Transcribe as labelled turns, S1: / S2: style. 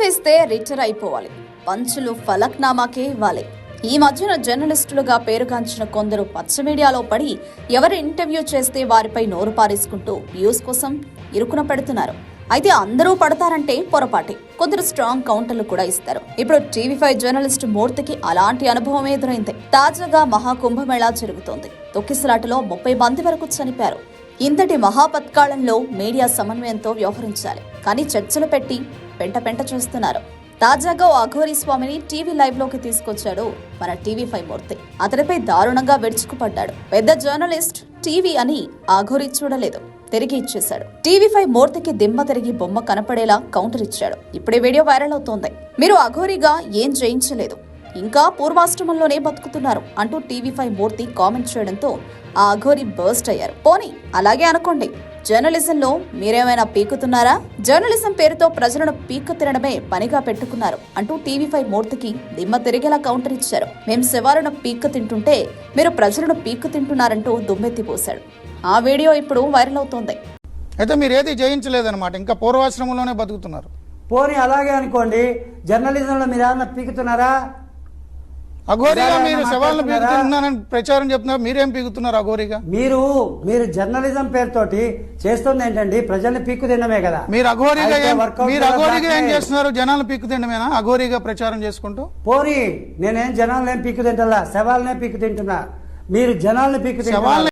S1: వేస్తే రిటైర్ అయిపోవాలి. పంచులు ఫలక్నామాకే ఇవ్వాలి. ఈ మధ్యన జర్నలిస్టులుగా పేరుగాంచిన కొందరు పచ్చ మీడియాలో పడి ఎవరు ఇంటర్వ్యూ చేస్తే వారిపై నోరు పారేసుకుంటూ వ్యూస్ కోసం ఇరుకున పెడుతున్నారు. అయితే అందరూ పడతారంటే పొరపాటే. కొందరు స్ట్రాంగ్ కౌంటర్లు కూడా ఇస్తారు. ఇప్పుడు టీవీ ఫైవ్ జర్నలిస్ట్ మూర్తికి అలాంటి అనుభవం ఎదురైంది. తాజాగా మహాకుంభమేళా జరుగుతోంది. తొక్కిసలాటలో ముప్పై మంది వరకు చనిపారు ఇంతటి మహాపత్కాలంలో మీడియా సమన్వయంతో వ్యవహరించాలి. కానీ చర్చలు పెట్టి పెంట పెంట చేస్తున్నారు. తాజాగా ఓ అఘోరి స్వామిని టీవీ లైవ్లోకి తీసుకొచ్చాడు మన టీవీ ఫైవ్ మూర్తి. అతడిపై దారుణంగా విడుచుకుపడ్డాడు పెద్ద జర్నలిస్ట్ టీవీ అని అఘోరి చూడలేదు. తిరిగి ఇచ్చేశాడు. టీవీ ఫైవ్ మూర్తికి దిమ్మ తిరిగి బొమ్మ కనపడేలా కౌంటర్ ఇచ్చాడు. ఇప్పుడే వీడియో వైరల్ అవుతోంది. మీరు అఘోరిగా ఏం జయించలేదు. ఇంకా పూర్వాశ్రమంలోనే బతుకుతున్నారు అంటూ టీవీ ఫైవ్ మూర్తి కామెంట్ చేయడంతో ఆ అఘోరి బర్స్ట్ అయ్యారు. పోనీ అలాగే అనుకోండి. జర్నలిజంలో మీరేమైనా పీకుతున్నారా? జర్నలిజం పేరుతో ప్రజలను పీక్కు తినడమే పనిగా పెట్టుకున్నారు అంటూ టీవీ ఫైవ్ మూర్తికి దిమ్మ తిరిగేలా కౌంటర్ ఇచ్చారు. మేం శివారును పీక్కు తింటుంటే మీరు ప్రజలను పీక్కు తింటున్నారంటూ దుమ్మెత్తిపోశాడు ఆ వీడియో ఇప్పుడు వైరల్ అవుతోంది.
S2: అయితే మీరు ఏది జయించలేదన్నమాట. ఇంకా పూర్వాశ్రమంలోనే బతుకుతున్నారు.
S3: పోనీ అలాగే అనుకోండి. జర్నలిజంలో మీరు ఏమన్నా పీకుతున్నారా?
S2: అఘోరిగా మీరు
S3: మాట్లాడుతున్నారా?
S2: పీకుతున్నారని ప్రచారం చెప్తున్నారు. మీరేం పీకుతున్నారు అఘోరిగా?
S3: మీరు మీరు జర్నలిజం పేరుతోటి చేస్తుంది ఏంటండి? ప్రజల్ని పీక్కు తినడమే కదా.
S2: మీరు అఘోరిగా ఏం- మీరు అఘోరిగా ఏం. చేస్తున్నారు? జనాలను పీక్కు తినడమేనా? అఘోరిగా ప్రచారం చేసుకుంటూ?
S3: పోనీ నేనేం జనాలనేం పీక్కు తింటలా? శవాలనే పీక్కు తింటున్నా. మీరు జనాల్ని పీక్కు
S2: శవాల్ని